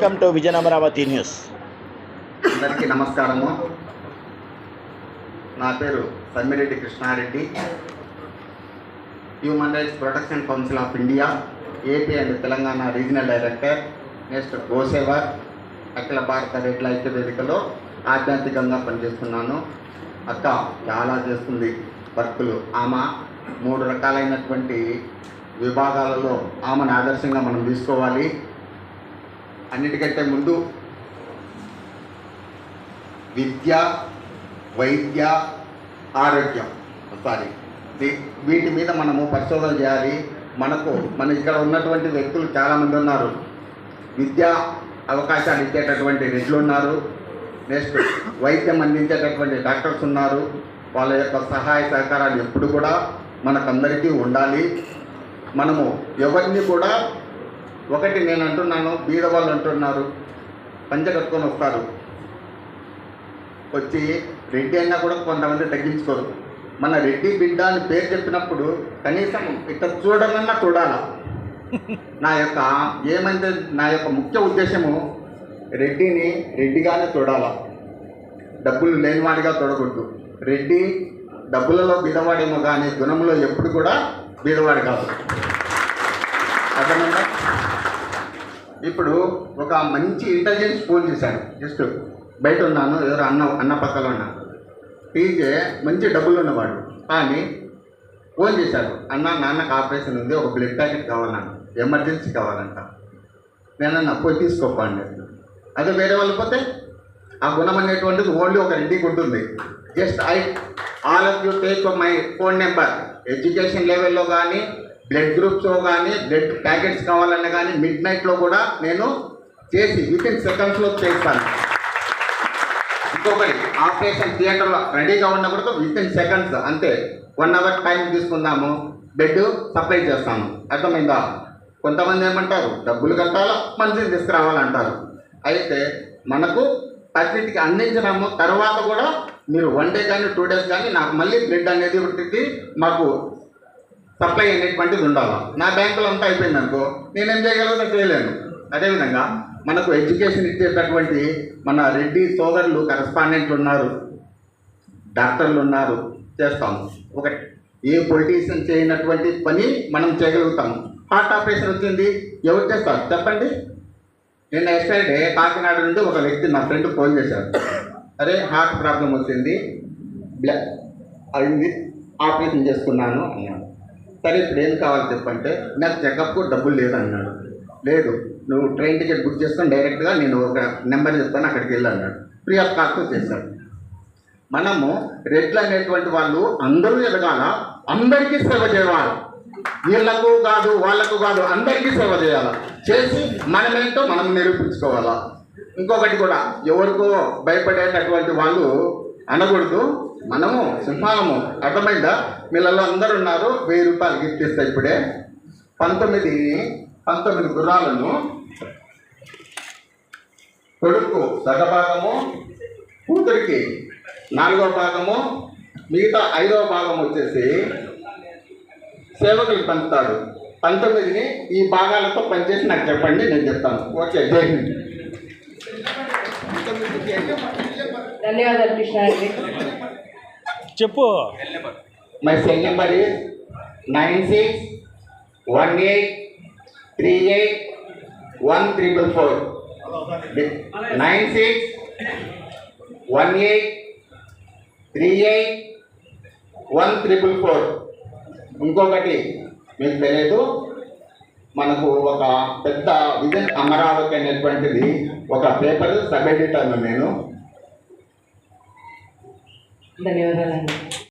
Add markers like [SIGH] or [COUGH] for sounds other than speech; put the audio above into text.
To Vijayan Amaravati news అందరికీ నమస్కారము. నా పేరు Sammireddy Krishnareddy. Human rights protection council of India AP and Telangana regional director next గోసేవ అఖిల భారత రెడ్ల ఐక్య వేదికలో ఆధ్యాత్మికంగా పనిచేస్తున్నాను. అక్క చాలా చేస్తుంది వర్కులు. ఆమె మూడు రకాలైనటువంటి విభాగాలలో ఆమెను ఆదర్శంగా మనం తీసుకోవాలి. అన్నిటికంటే ముందు విద్య వైద్య ఆరోగ్యం. సారీ. వీటి మీద మనము పరిశోధన చేయాలి. మనకు మన ఇక్కడ ఉన్నటువంటి వ్యక్తులు చాలామంది ఉన్నారు. విద్యా అవకాశాలు ఇచ్చేటటువంటి రెడ్లు ఉన్నారు. నెక్స్ట్ వైద్యం అందించేటటువంటి డాక్టర్స్ ఉన్నారు. వాళ్ళ యొక్క సహాయ సహకారాలు ఎప్పుడు కూడా మనకందరికీ ఉండాలి. మనము ఎవరిని కూడా ఒకటి నేను అంటున్నాను బీద వాళ్ళు అంటున్నారు. పంచ కట్టుకొని వస్తారు. వచ్చి రెడ్డి అయినా కూడా కొంతమంది తగ్గించుకోరు. మన రెడ్డి బిడ్డ అని పేరు చెప్పినప్పుడు కనీసం ఇట్లా చూడాలన్నా చూడాలా? [LAUGHS] నా యొక్క ఏమైతే నా యొక్క ముఖ్య ఉద్దేశము రెడ్డిని రెడ్డిగానే చూడాలా? డబ్బులు లేనివాడిగా చూడకూడదు. రెడ్డి డబ్బులలో బీదవాడేమో కానీ గుణంలో ఎప్పుడు కూడా బీదవాడు కాదు. అర్థమైందా? ఇప్పుడు ఒక మంచి ఇంటెలిజెన్స్ ఫోన్ చేశాను జస్ట్ బయట ఉన్నాను ఎవరు అన్న అన్న పక్కలో ఉన్నాను టీజే మంచి డబ్బులు ఉన్నవాడు. కానీ ఫోన్ చేశాడు. అన్న నాన్నకు ఆపరేషన్ ఉంది. ఒక బ్లడ్ ప్యాకెట్ కావాలన్నాను ఎమర్జెన్సీ కావాలంట. నేనన్నా పోయి తీసుకోపండి. అదే వేరే వాళ్ళు పోతే ఆ గుణం అనేటువంటిది ఓన్లీ ఒక రెడ్డికి ఉంటుంది just I all of you take my phone number education లెవెల్లో కానీ బ్లడ్ గ్రూప్స్లో కానీ బ్లడ్ ప్యాకెట్స్ కావాలన్నా కానీ మిడ్ నైట్లో కూడా నేను చేసి విత్ ఇన్ సెకండ్స్లో చేస్తాను. ఇంకొకటి ఆపరేషన్ థియేటర్లో రెడీగా ఉన్న కూడా విత్ ఇన్ సెకండ్స్ అంతే. వన్ అవర్ టైం తీసుకుందాము బెడ్ సప్లై చేస్తాము అర్థమైందా? కొంతమంది ఏమంటారు డబ్బులు కట్టాలా? మంచిది తీసుకురావాలంటారు. అయితే మనకు అన్నిటికి అందించినాము తర్వాత కూడా మీరు వన్ డే కానీ టూ డేస్ కానీ నాకు మళ్ళీ బ్రెడ్ అనేది ఒకటి మాకు సప్లై అనేటువంటిది ఉండాలి. నా బ్యాంకులో అంతా అయిపోయింది అనుకో నేనేం చేయగలను? చేయలేను. అదేవిధంగా మనకు ఎడ్యుకేషన్ ఇచ్చేటటువంటి మన రెడ్డి సోదరులు కరస్పాండెంట్లు ఉన్నారు. డాక్టర్లు ఉన్నారు. చేస్తాము ఒకటి ఏ పొలిటీషియన్ చేయనటువంటి పని మనం చేయగలుగుతాము హార్ట్ ఆపరేషన్ వచ్చింది. ఎవరు చేస్తారు? చెప్పండి. నిన్న ఎస్టర్డే కాకినాడ నుండి ఒక వ్యక్తి నా ఫ్రెండ్ ఫోన్ చేశారు. అరే హార్ట్ ప్రాబ్లం వచ్చింది. బ్లా అయింది. ఆపరేషన్ చేసుకున్నాను అన్నాడు. సరే ఇప్పుడు ఏం కావాలి చెప్పంటే నాకు చెకప్ డబ్బులు లేదు అన్నాడు లేదు నువ్వు ట్రైన్ టికెట్ బుక్ చేసుకొని డైరెక్ట్గా నేను ఒక నెంబర్ చెప్తాను అక్కడికి వెళ్ళన్నాడు ఫ్రీ ఆఫ్ కాస్ట్ చేశాడు. మనము రెడ్లు అనేటువంటి వాళ్ళు అందరూ ఎదగాల అందరికీ సేవ చేయాలి. వీళ్ళకు కాదు వాళ్ళకు కాదు అందరికీ సేవ చేయాలి? చేసి మనమేంటో మనం నిరూపించుకోవాలా? ఇంకొకటి కూడా ఎవరికో భయపడేటటువంటి వాళ్ళు అనకూడదు. మనము సింహాలము. అర్థమైందా? వీళ్ళలో అందరు ఉన్నారు వెయ్యి రూపాయలు గిఫ్ట్ ఇస్తే ఇప్పుడే. పంతొమ్మిది పంతొమ్మిది గుర్రాలను కొడుకు సగభాగము కూతురికి నాలుగో భాగము మిగతా ఐదవ భాగం వచ్చేసి సేవకులు పంచుతాడు పంతొమ్మిదిని ఈ భాగాలతో పనిచేసి నాకు చెప్పండి నేను చెప్తాను. ఓకే జై హింద్. ధన్యవాదాలు కృష్ణారెడ్డి చెప్పు. My cell number nine six one eight three eight one triple four. Nine six one eight three eight one triple four. ఇంకొకటి మీకు తెలియదు మనకు ఒక పెద్ద విజన్ అమరావతి అనేటువంటిది ఒక పేపర్ సబ్ ఎడిటర్ను నేను. ధన్యవాదాలండి.